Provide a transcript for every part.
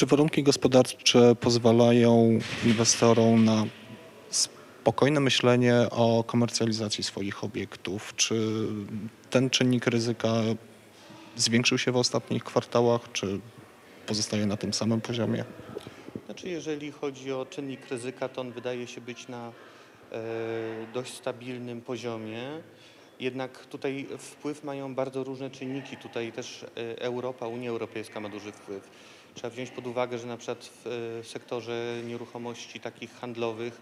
Czy warunki gospodarcze pozwalają inwestorom na spokojne myślenie o komercjalizacji swoich obiektów? Czy ten czynnik ryzyka zwiększył się w ostatnich kwartałach, czy pozostaje na tym samym poziomie? Znaczy, jeżeli chodzi o czynnik ryzyka, to on wydaje się być na e, dość stabilnym poziomie. Jednak tutaj wpływ mają bardzo różne czynniki. Tutaj też e, Europa, Unia Europejska ma duży wpływ. Trzeba wziąć pod uwagę, że na przykład w e, sektorze nieruchomości takich handlowych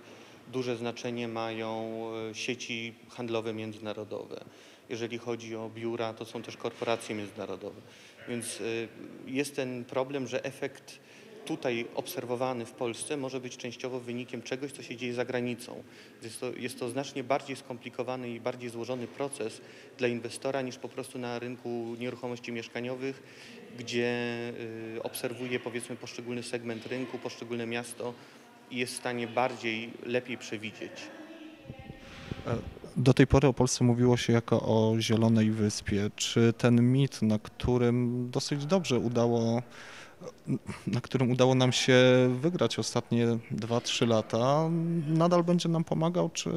duże znaczenie mają e, sieci handlowe międzynarodowe. Jeżeli chodzi o biura, to są też korporacje międzynarodowe. Więc jest ten problem, że efekt tutaj obserwowany w Polsce może być częściowo wynikiem czegoś, co się dzieje za granicą. Jest to, jest to znacznie bardziej skomplikowany i bardziej złożony proces dla inwestora niż po prostu na rynku nieruchomości mieszkaniowych, gdzie y, obserwuje powiedzmy poszczególny segment rynku, poszczególne miasto i jest w stanie bardziej, lepiej przewidzieć. Do tej pory o Polsce mówiło się jako o zielonej wyspie. Czy ten mit, na którym dosyć dobrze udało, na którym udało nam się wygrać ostatnie 2-3 lata, nadal będzie nam pomagał? Czy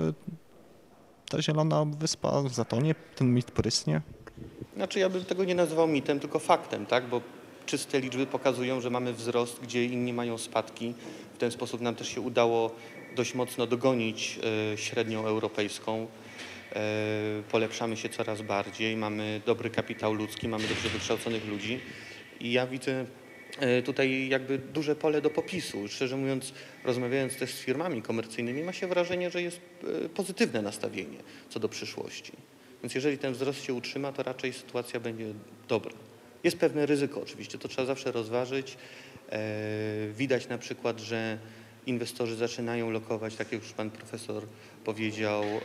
ta zielona wyspa zatonie, ten mit prysnie? Znaczy ja bym tego nie nazywał mitem, tylko faktem, tak? Bo czyste liczby pokazują, że mamy wzrost, gdzie inni mają spadki. W ten sposób nam też się udało dość mocno dogonić e, średnią europejską. E, Polepszamy się coraz bardziej, mamy dobry kapitał ludzki, mamy dobrze wykształconych ludzi i ja widzę tutaj jakby duże pole do popisu. Szczerze mówiąc, rozmawiając też z firmami komercyjnymi, ma się wrażenie, że jest e, pozytywne nastawienie co do przyszłości. Więc jeżeli ten wzrost się utrzyma, to raczej sytuacja będzie dobra. Jest pewne ryzyko oczywiście, to trzeba zawsze rozważyć. E, Widać na przykład, że inwestorzy zaczynają lokować, tak jak już pan profesor powiedział, e,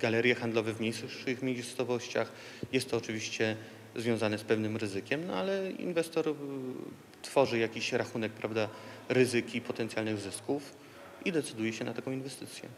galerie handlowe w mniejszych miejscowościach. Jest to oczywiście związane z pewnym ryzykiem, no ale inwestor tworzy jakiś rachunek prawda, ryzyki potencjalnych zysków i decyduje się na taką inwestycję.